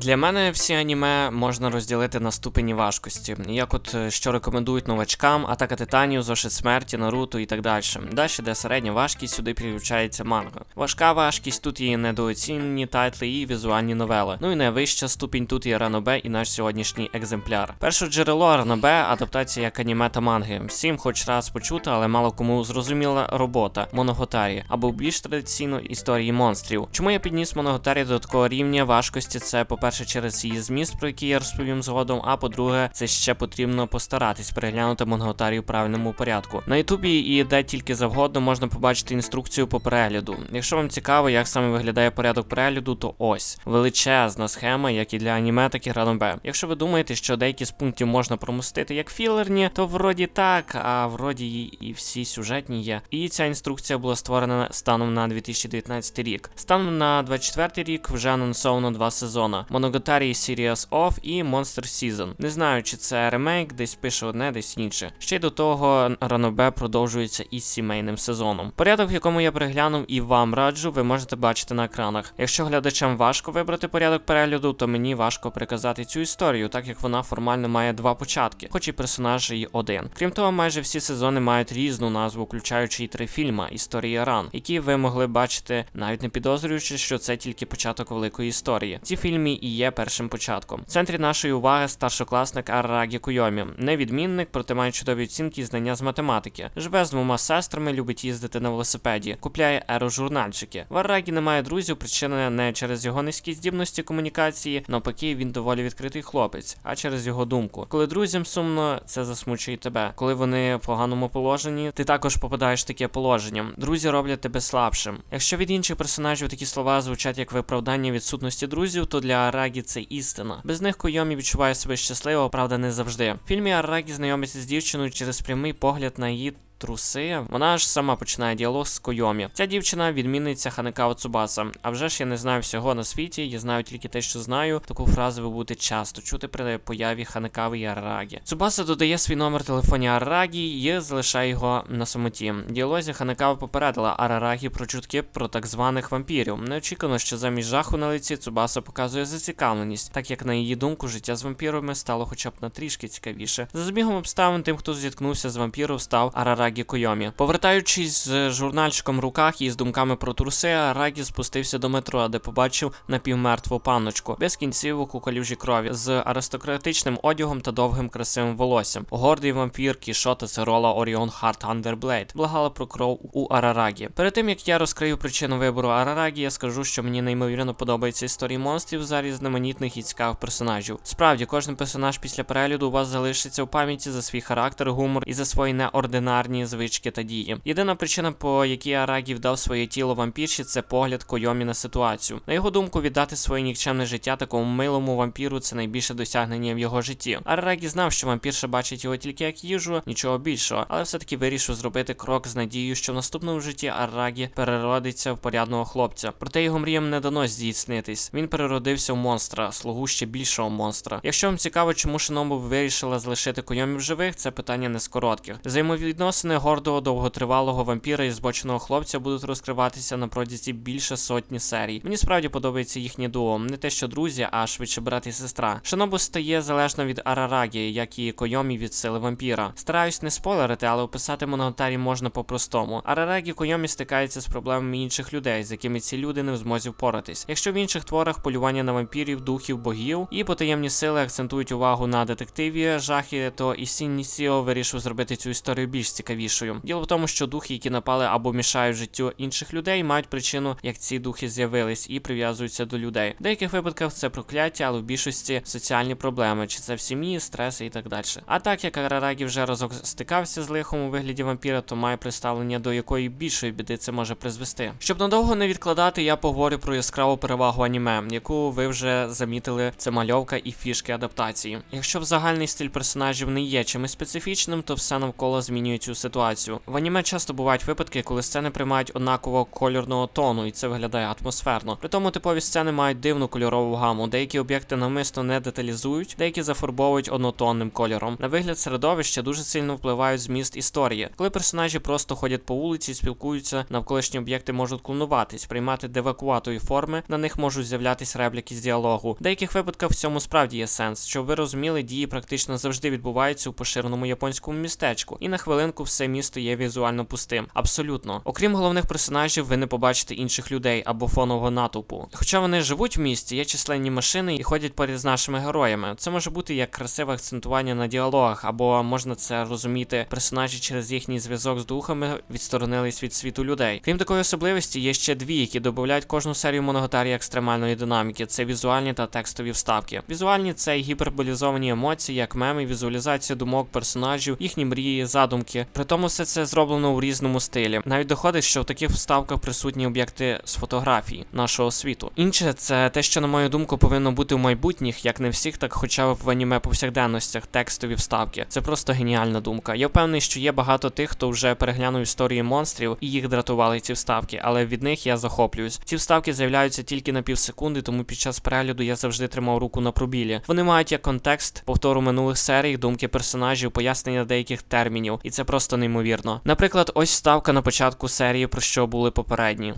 Для мене всі аніме можна розділити на ступені важкості, як от е, що рекомендують новачкам, атака титанів, зошит смерті, Наруто і так далі. Далі, де середня важкість, сюди підключається манга. Важка важкість тут є недооцінені тайтли і візуальні новели. Ну і найвища ступінь тут є Ранобе і наш сьогоднішній екземпляр. Перше джерело Ранобе адаптація як аніме та манги. Всім хоч раз почута, але мало кому зрозуміла робота Моноготарі або більш традиційно історії монстрів. Чому я підніс Моноготарі до такого рівня важкості? Це по-перше, через її зміст, про який я розповім згодом. А по-друге, це ще потрібно постаратись переглянути Моноготарі у правильному порядку. На Ютубі і де тільки завгодно можна побачити інструкцію по перегляду. Якщо вам цікаво, як саме виглядає порядок перегляду, то ось величезна схема, як і для аніме, так і Ранобе. Якщо ви думаєте, що деякі з пунктів можна промостити як філерні, то вроді так, а вроді і всі сюжетні є. І ця інструкція була створена станом на 2019 рік. Станом на 24 рік вже анонсовано два сезони: Monogatari Series Of і Monster Season. Не знаю, чи це ремейк, десь пише одне, десь інше. Ще й до того Ранобе продовжується із сімейним сезоном. Порядок, в якому я переглянув і вам раджу, ви можете бачити на екранах. Якщо глядачам важко вибрати порядок перегляду, то мені важко приказати цю історію, так як вона формально має два початки, хоч і персонаж і один. Крім того, майже всі сезони мають різну назву, включаючи і три фільма Історія ран, які ви могли бачити, навіть не підозрюючи, що це тільки початок великої історії. Ці фільми і є першим початком. В центрі нашої уваги старшокласник Арагі Куйомі, невідмінник, проте має чудові оцінки і знання з математики. Живе з двома сестрами, любить їздити на велосипеді, купляє ерожурнальчики. В Арагі немає друзів, причина не через його низькі здібності комунікації, навпаки, він доволі відкритий хлопець, а через його думку. Коли друзям сумно, це засмучує тебе. Коли вони в поганому положенні, ти також попадаєш в таке положення. Друзі роблять тебе слабшим. Якщо від інших персонажів такі слова звучать як виправдання відсутності друзів, то для Арагі це істина. Без них Койомі відчуває себе щасливо, правда, не завжди. В фільмі Арагі знайомиться з дівчиною через прямий погляд на її. Труси, вона ж сама починає діалог з Койомі. Ця дівчина відмінниця Ханекао Цубаса. А вже ж я не знаю всього на світі, я знаю тільки те, що знаю. Таку фразу ви будете часто чути при появі Ханекави і Арагі. Цубаса додає свій номер телефоні Арагі і залишає його на самоті. Діалозі Ханекава попередила Арарагі про чутки про так званих вампірів. Неочікувано, що замість жаху на лиці Цубаса показує зацікавленість, так як на її думку життя з вампірами стало хоча б на трішки цікавіше. За збігом обставин тим, хто зіткнувся з вампіром, став Арарагі Койомі. Повертаючись з журнальчиком в руках і з думками про труси, Арагі спустився до метро, де побачив напівмертву панночку без кінцівок у калюжі крові з аристократичним одягом та довгим красивим волоссям. Гордий вампір Кішота Церола Оріон Харт Андерблейд благала про кров у Арарагі. Перед тим як я розкрию причину вибору Арарагі, я скажу, що мені неймовірно подобаються історії монстрів за різноманітних і цікавих персонажів. Справді, кожен персонаж після перегляду у вас залишиться у пам'яті за свій характер, гумор і за свої неординарні звички та дії. Єдина причина, по якій Арагі вдав своє тіло вампірші, це погляд Койомі на ситуацію. На його думку, віддати своє нікчемне життя такому милому вампіру це найбільше досягнення в його житті. Арагі знав, що вампірша бачить його тільки як їжу, нічого більшого, але все-таки вирішив зробити крок з надією, що в наступному житті Арагі переродиться в порядного хлопця. Проте його мріям не дано здійснитись. Він переродився в монстра, слугу ще більшого монстра. Якщо вам цікаво, чому Шинобу вирішила залишити Койомі в живих, це питання не з коротких. Взаємовідносини гордого довготривалого вампіра і збоченого хлопця будуть розкриватися на протязі більше сотні серій. Мені справді подобається їхнє дуо, не те, що друзі, а швидше брат і сестра. Шинобу стає залежно від Арарагі, як і Койомі від сили вампіра. Стараюсь не спойлерити, але описати Моногатарі можна по-простому. Арарагі Койомі стикається з проблемами інших людей, з якими ці люди не в змозі впоратись. Якщо в інших творах полювання на вампірів, духів, богів і потаємні сили акцентують увагу на детективі, жахи, то і Сіо вирішив зробити цю історію більш цікавішою. Діло в тому, що духи, які напали або мішають життю інших людей, мають причину, як ці духи з'явились і прив'язуються до людей. В деяких випадках це прокляття, але в більшості соціальні проблеми, чи це в сім'ї, стреси і так далі. А так як Арарагі вже разок стикався з лихом у вигляді вампіра, то має представлення до якої більшої біди це може призвести. Щоб надовго не відкладати, я поговорю про яскраву перевагу аніме, яку ви вже замітили, це мальовка і фішки адаптації. Якщо в загальний стиль персонажів не є чимось специфічним, то все навколо змінює цю ситуацію. В аніме часто бувають випадки, коли сцени приймають однаково кольорного тону, і це виглядає атмосферно. При тому типові сцени мають дивну кольорову гаму. Деякі об'єкти навмисно не деталізують, деякі зафарбовують однотонним кольором. На вигляд середовища дуже сильно впливають зміст історії. Коли персонажі просто ходять по вулиці, спілкуються, навколишні об'єкти можуть клонуватись, приймати девакуатові форми, на них можуть з'являтись репліки з діалогу. В деяких випадках в цьому справді є сенс, щоб ви розуміли, дії практично завжди відбуваються у поширеному японському містечку, і на хвилинку все місто є візуально пустим. Абсолютно. Окрім головних персонажів, ви не побачите інших людей або фонового натовпу. Хоча вони живуть в місті, є численні машини і ходять поряд з нашими героями. Це може бути як красиве акцентування на діалогах, або можна це розуміти, персонажі через їхній зв'язок з духами відсторонились від світу людей. Крім такої особливості, є ще дві, які додають кожну серію моногатарії екстремальної динаміки. Це візуальні та текстові вставки. Візуальні це гіперболізовані емоції, як меми, візуалізація думок персонажів, їхні мрії, задумки. При тому все це зроблено у різному стилі. Навіть доходить, що в таких вставках присутні об'єкти з фотографій нашого світу. Інше це те, що на мою думку повинно бути в майбутніх, як не всіх, так хоча б в аніме повсякденностях, текстові вставки. Це просто геніальна думка. Я впевнений, що є багато тих, хто вже переглянув історії монстрів і їх дратували ці вставки, але від них я захоплююсь. Ці вставки з'являються тільки на півсекунди, тому під час перегляду я завжди тримав руку на пробілі. Вони мають як контекст, повтору минулих серій, думки персонажів, пояснення деяких термінів, і це просто неймовірно. Наприклад, ось ставка на початку серії, про що були попередні.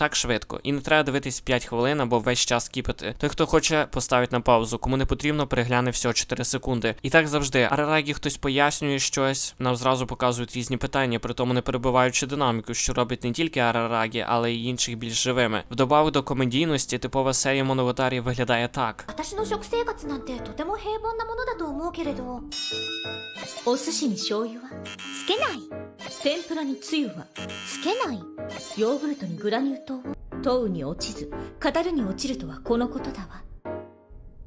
Так швидко. І не треба дивитись 5 хвилин або весь час кіпати. Той, хто хоче, поставить на паузу. Кому не потрібно, перегляне всього 4 секунди. І так завжди. Арарагі хтось пояснює щось, нам зразу показують різні питання, при тому не перебиваючи динаміку, що робить не тільки Арарагі, але й інших більш живими. Вдобавок до комедійності, типова серія Моноватарі виглядає так. 私天ぷらにつゆはつけない。ヨーグルトにグラニュー糖。を問うに落ちず語るに落ちるとはこのことだわ。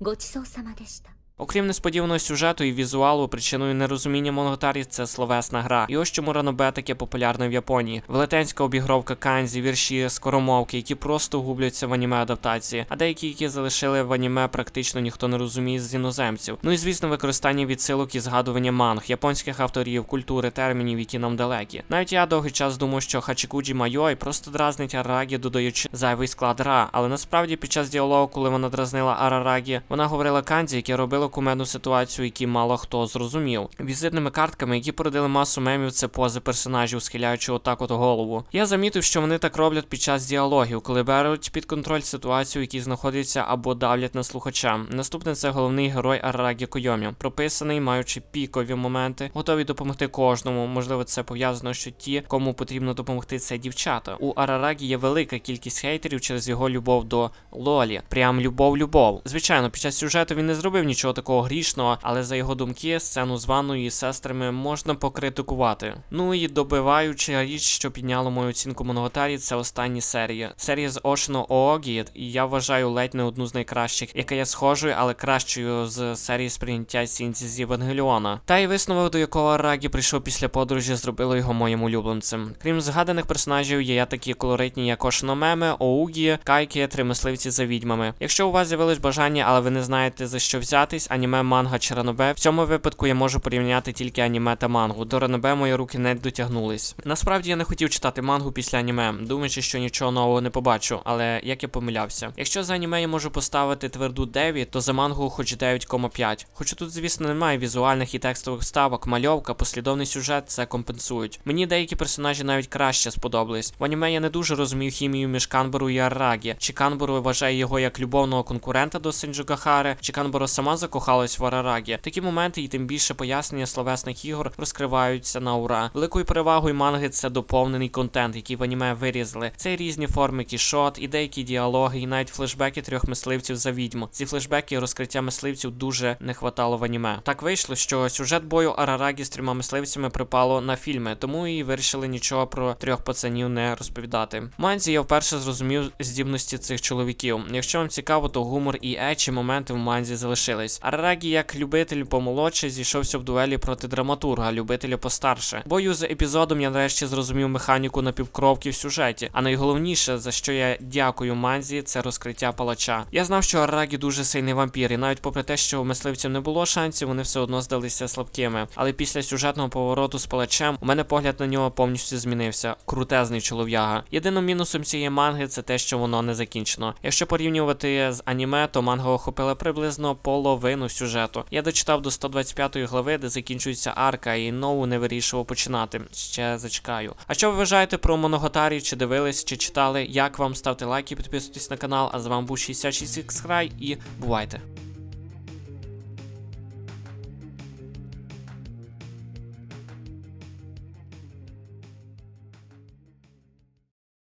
ごちそうさまでした。Окрім несподіваного сюжету і візуалу, причиною нерозуміння Монготарі це словесна гра. І ось чому ранобе таке популярне в Японії. Велетенська обігровка канзі, вірші, скоромовки, які просто губляться в аніме адаптації, а деякі, які залишили в аніме, практично ніхто не розуміє з іноземців. Ну і звісно, використання відсилок і згадування манг, японських авторів, культури, термінів, які нам далекі. Навіть я довгий час думав, що Хачікуджі Майой просто дразнить Арарагі, додаючи зайвий склад ра. Але насправді під час діалогу, коли вона дразнила Арарагі, вона говорила канзі, яке робило кумедну ситуацію, які мало хто зрозумів. Візитними картками, які породили масу мемів, це пози персонажів, схиляючи отак от голову. Я замітив, що вони так роблять під час діалогів, коли беруть під контроль ситуацію, які знаходяться або давлять на слухача. Наступне це головний герой Арарагі Койомі, прописаний, маючи пікові моменти, готові допомогти кожному. Можливо, це пов'язано, що ті, кому потрібно допомогти, це дівчата. У Арарагі є велика кількість хейтерів через його любов до Лолі. Прям любов-любов. Звичайно, під час сюжету він не зробив нічого такого грішного, але за його думки, сцену з ванною і сестрами можна покритикувати. Ну і добиваюча річ, що підняло мою оцінку Моногатарі, це останні серії. Серія з Ошно Оогі, і я вважаю ледь не одну з найкращих, яка є схожою, але кращою з серії сприйняття Сінці з Євангеліона. Та й висновок, до якого Рагі прийшов після подорожі, зробило його моїм улюбленцем. Крім згаданих персонажів, є такі колоритні, як Ошно Меме, Оугі, Кайки, три мисливці за відьмами. Якщо у вас з'явилось бажання, але ви не знаєте за що взятись, аніме, манга чи ранобе, в цьому випадку я можу порівняти тільки аніме та мангу. До ранобе мої руки не дотягнулись. Насправді я не хотів читати мангу після аніме, думаючи, що нічого нового не побачу, але як я помилявся. Якщо за аніме я можу поставити тверду 9, то за мангу хоч 9,5. Хоча тут, звісно, немає візуальних і текстових вставок, мальовка, послідовний сюжет це компенсують. Мені деякі персонажі навіть краще сподобались. В аніме я не дуже розумів хімію між Канбору і Арагі. Чи Канбору вважає його як любовного конкурента до Синджугахари, чи Канборо сама закохалась в Арарагі. Такі моменти і тим більше пояснення словесних ігор розкриваються на ура. Великою перевагою манги це доповнений контент, який в аніме вирізали. Це різні форми кішот, і деякі діалоги, і навіть флешбеки трьох мисливців за відьму. Ці флешбеки розкриття мисливців дуже не хватало в аніме. Так вийшло, що сюжет бою Арарагі з трьома мисливцями припало на фільми, тому і вирішили нічого про трьох пацанів не розповідати. Манзі я вперше зрозумів здібності цих чоловіків. Якщо вам цікаво, то гумор і ечі моменти в манзі залишились. Арарагі, як любитель помолодше, зійшовся в дуелі проти драматурга, любителя постарше. Бою з епізодом я нарешті зрозумів механіку напівкровки в сюжеті. А найголовніше, за що я дякую Манзі, це розкриття палача. Я знав, що Арарагі дуже сильний вампір, і навіть попри те, що у мисливців не було шансів, вони все одно здалися слабкими. Але після сюжетного повороту з палачем у мене погляд на нього повністю змінився. Крутезний чолов'яга. Єдиним мінусом цієї манги це те, що воно не закінчено. Якщо порівнювати з аніме, то манга охопила приблизно половину сюжету. Я дочитав до 125 глави, де закінчується арка, і нову не вирішував починати. Ще зачекаю. А що ви вважаєте про Моноготарі? Чи дивились, чи читали? Як вам ставте лайки, підписуйтесь на канал. А з вами був 66 xray і бувайте.